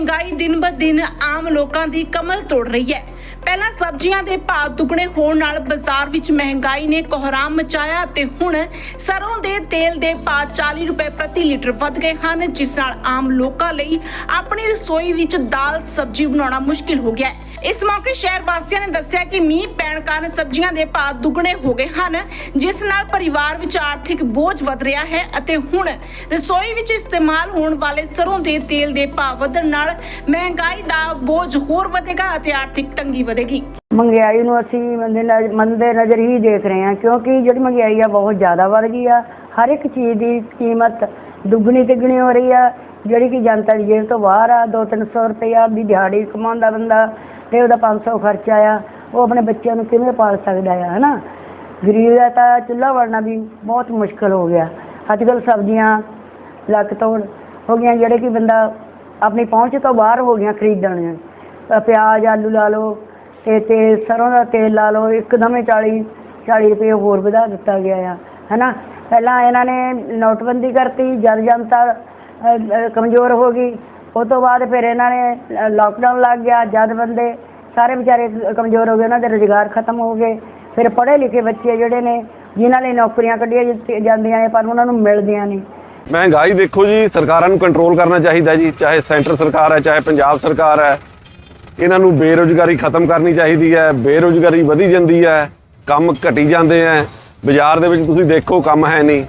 ਮਹਿੰਗਾਈ ਦਿਨ ਬ ਦਿਨ ਆਮ ਲੋਕਾਂ ਦੀ ਕਮਰ ਤੋੜ ਰਹੀ ਹੈ। ਪਹਿਲਾਂ ਸਬਜ਼ੀਆਂ ਦੇ ਭਾਅ ਦੁੱਗਣੇ ਹੋਣ ਨਾਲ ਬਾਜ਼ਾਰ ਵਿੱਚ ਮਹਿੰਗਾਈ ਨੇ ਕੋਹਰਾਮ ਮਚਾਇਆ ਤੇ ਹੁਣ ਸਰੋਂ ਦੇ ਤੇਲ ਦੇ ਭਾਅ 40 ਰੁਪਏ ਪ੍ਰਤੀ ਲੀਟਰ ਵੱਧ ਗਏ ਹਨ, ਜਿਸ ਨਾਲ ਆਮ ਲੋਕਾਂ ਲਈ ਆਪਣੀ ਰਸੋਈ ਵਿੱਚ ਦਾਲ ਸਬਜ਼ੀ ਬਣਾਉਣਾ ਮੁਸ਼ਕਿਲ ਹੋ ਗਿਆ ਹੈ। ਇਸ ਮੌਕੇ ਸ਼ਹਿਰ ਵਾਸੀਆਂ ਨੇ ਦੱਸਿਆ ਕਿ ਮੀਂਹ ਪੈਣ ਕਾਰਨ ਸਬਜ਼ੀਆਂ ਦੇ ਭਾਅ ਦੁੱਗਣੇ ਹੋ ਗਏ ਹਨ, ਜਿਸ ਨਾਲ ਪਰਿਵਾਰ ਵਿੱਚ ਆਰਥਿਕ ਬੋਝ ਵਧ ਰਿਹਾ ਹੈ ਅਤੇ ਹੁਣ ਰਸੋਈ ਵਿੱਚ ਇਸਤੇਮਾਲ ਹੋਣ ਵਾਲੇ ਸਰੋਂ ਦੇ ਤੇਲ ਦੇ ਭਾਅ ਵਧਣ ਨਾਲ ਮਹਿੰਗਾਈ ਦਾ ਬੋਝ ਹੋਰ ਵਧੇਗਾ ਅਤੇ ਆਰਥਿਕ ਤੰਗੀ ਵਧੇਗੀ। ਮਹਿੰਗਾਈ ਨੂੰ ਅਸੀਂ ਮੰਦੇ ਨਜ਼ਰ ਹੀ ਦੇਖ ਰਹੇ ਹਾਂ, ਕਿਉਂਕਿ ਜਿਹੜੀ ਮਹਿੰਗਾਈ ਆ ਬਹੁਤ ਜ਼ਿਆਦਾ ਵੱਧ ਗਈ ਆ। ਹਰ ਇੱਕ ਚੀਜ਼ ਦੀ ਕੀਮਤ ਦੁੱਗਣੀ ਤਿੱਗਣੀ ਹੋ ਰਹੀ ਆ। ਜਿਹੜੀ ਕਿ ਜਨਤਾ ਦੀ ਜੇਬ ਤੋਂ ਬਾਹਰ ਆ 2-300 ਰੁਪਇਆ ਦੀ ਦਿਹਾੜੀ ਕਮਾਉਂਦਾ ਬੰਦਾ ਤੇ ਉਹਦਾ 500 ਖਰਚਾ ਆ ਉਹ ਆਪਣੇ ਬੱਚਿਆਂ ਨੂੰ ਕਿਵੇਂ ਪਾਲ ਸਕਦਾ ਆ, ਹਨਾ? ਗਰੀਬ ਦਾ ਤਾਂ ਚੁੱਲ੍ਹਾ ਵੜਨਾ ਵੀ ਬਹੁਤ ਮੁਸ਼ਕਲ ਹੋ ਗਿਆ। ਅੱਜ ਕੱਲ੍ਹ ਸਬਜ਼ੀਆਂ, ਲੱਕ ਤੋੜ ਹੋ ਗਈਆਂ, ਜਿਹੜੇ ਕਿ ਬੰਦਾ ਆਪਣੀ ਪਹੁੰਚ ਤੋਂ ਬਾਹਰ ਹੋ ਗਈਆਂ ਖਰੀਦਣ। ਪਿਆਜ਼, ਆਲੂ ਲਾ ਲਓ ਤੇ ਤੇ ਸਰੋਂ ਦਾ ਤੇਲ ਲਾ ਲਓ, ਇੱਕਦਮ ਹੀ 40 40 ਰੁਪਏ ਹੋਰ ਵਧਾ ਦਿੱਤਾ ਗਿਆ ਆ, ਹਨਾ? ਪਹਿਲਾਂ ਇਹਨਾਂ ਨੇ ਨੋਟਬੰਦੀ ਕਰਤੀ ਜਦ ਜਨਤਾ ਕਮਜ਼ੋਰ ਹੋ ਗਈ। ਉਸ ਤੋਂ ਬਾਅਦ ਫਿਰ ਇਹਨਾਂ ਨੇ ਲਾਕਡਾਊਨ ਲੱਗ ਗਿਆ, ਜਦ ਬੰਦੇ ਸਾਰੇ ਵਿਚਾਰੇ ਕਮਜ਼ੋਰ ਹੋ ਗਏ, ਉਹਨਾਂ ਦੇ ਰੁਜ਼ਗਾਰ ਖਤਮ ਹੋ ਗਏ। ਫਿਰ ਪੜ੍ਹੇ ਲਿਖੇ ਬੱਚੇ ਜਿਹੜੇ ਨੇ, ਜਿਨ੍ਹਾਂ ਲਈ ਨੌਕਰੀਆਂ ਕੱਢੀਆਂ ਜਾਂਦੀਆਂ ਨੇ, ਪਰ ਉਹਨਾਂ ਨੂੰ ਮਿਲਦੀਆਂ ਨਹੀਂ। ਮਹਿੰਗਾਈ ਦੇਖੋ ਜੀ, ਸਰਕਾਰਾਂ ਨੂੰ ਕੰਟਰੋਲ ਕਰਨਾ ਚਾਹੀਦਾ ਜੀ, ਚਾਹੇ ਸੈਂਟਰ ਸਰਕਾਰ ਹੈ, ਚਾਹੇ ਪੰਜਾਬ ਸਰਕਾਰ ਹੈ। ਇਹਨਾਂ ਨੂੰ ਬੇਰੁਜ਼ਗਾਰੀ ਖਤਮ ਕਰਨੀ ਚਾਹੀਦੀ ਹੈ, ਬੇਰੁਜ਼ਗਾਰੀ ਵਧੀ ਜਾਂਦੀ ਹੈ, ਕੰਮ ਘਟੀ ਜਾਂਦੇ ਹੈ। ਬਾਜ਼ਾਰ ਦੇ ਵਿੱਚ ਤੁਸੀਂ ਦੇਖੋ, ਕੰਮ ਹੈ ਨਹੀਂ।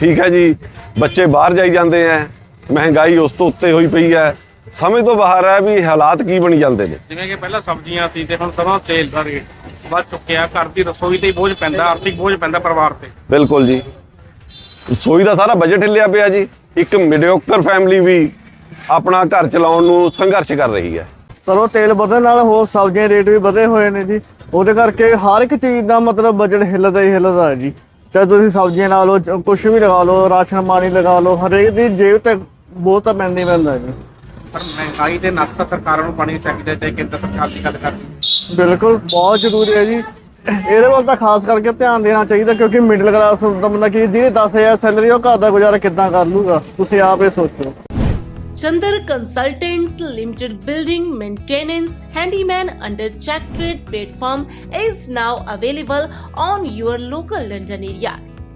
ਠੀਕ ਹੈ ਜੀ, ਬੱਚੇ ਬਾਹਰ ਜਾਈ ਜਾਂਦੇ ਹੈ। ਮਹਿੰਗਾਈ ਉਸ ਤੋਂ ਉੱਤੇ ਹੋਈ ਪਈ ਹੈ। ਸਮਝ ਤੋਂ ਬਾਹਰ ਹੈ ਵੀ ਹਾਲਾਤ ਕੀ ਬਣੀ ਜਾਂਦੇ ਨੇ। ਜਿਵੇਂ ਕਿ ਪਹਿਲਾਂ ਸਬਜ਼ੀਆਂ ਸੀ ਤੇ ਹੁਣ ਸਰੋਂ ਦਾ ਤੇਲ ਸਾਰੇ ਵੱਧ ਚੁੱਕਿਆ। ਘਰ ਦੀ ਰਸੋਈ ਤੇ ਹੀ ਬੋਝ ਪੈਂਦਾ ਆਰਥਿਕ ਬੋਝ ਪੈਂਦਾ ਪਰਿਵਾਰ ਤੇ। ਬਿਲਕੁਲ ਜੀ। ਰਸੋਈ ਦਾ ਸਾਰਾ ਬਜਟ ਹਿੱਲਿਆ ਪਿਆ ਜੀ। ਇੱਕ ਮੀਡੀਓਕਰ ਫੈਮਿਲੀ ਵੀ ਆਪਣਾ ਘਰ ਚਲਾਉਣ ਨੂੰ ਸੰਘਰਸ਼ ਕਰ ਰਹੀ ਹੈ। ਸਰੋਂ ਤੇਲ ਵਧਣ ਨਾਲ ਹੋਰ ਸਬਜ਼ੀਆਂ ਰੇਟ ਵੀ ਵਧੇ ਹੋਏ ਨੇ ਜੀ। ਉਹਦੇ ਕਰਕੇ ਹਰ ਇੱਕ ਚੀਜ਼ ਦਾ ਮਤਲਬ ਬਜਟ ਹਿੱਲਦਾ ਹੀ ਹਿੱਲਦਾ ਹੈ ਜੀ। ਚਾਹੇ ਤੁਸੀਂ ਸਬਜ਼ੀਆਂ ਲਾ ਲਓ ਕੁਛ ਵੀ ਲਗਾ ਲਓ ਰਾਸ਼ਨ ਪਾਣੀ ਲਗਾ ਲਓ ਹਰੇਕ ਦੀ ਜੇਬ ਤੇ ਬਹੁਤ ਤਾਂ ਪੈਂਦੀ ਪੈਂਦਾ ਜੀ। ਪਰ ਮਹਿੰਗਾਈ ਦੇ ਨੱਕ ਤਾਂ ਸਰਕਾਰਾਂ ਨੂੰ ਪਾਣੀ ਚਾਹੀਦਾ ਚਾਹੇ ਕੇਂਦਰ ਸਰਕਾਰ ਦੀ ਗੱਲ ਕਰਦੀ ਬਿਲਕੁਲ ਬਹੁਤ ਜ਼ਰੂਰੀ ਹੈ ਜੀ। ਇਹਦੇ ਵੱਲ ਤਾਂ ਖਾਸ ਕਰਕੇ ਧਿਆਨ ਦੇਣਾ ਚਾਹੀਦਾ ਕਿਉਂਕਿ ਮਿਡਲ ਕਲਾਸ ਦਾ ਬੰਦਾ ਕੀ ਜਿਹਦੀ 10000 ਸੈਲਰੀ ਉਹ ਘਰ ਦਾ ਗੁਜ਼ਾਰਾ ਕਿੱਦਾਂ ਕਰ ਲੂਗਾ? ਤੁਸੀਂ ਆਪ ਇਹ ਸੋਚੋ। Chandar Consultants Limited Building Maintenance Handyman under Check Trade platform is now available on your local London area.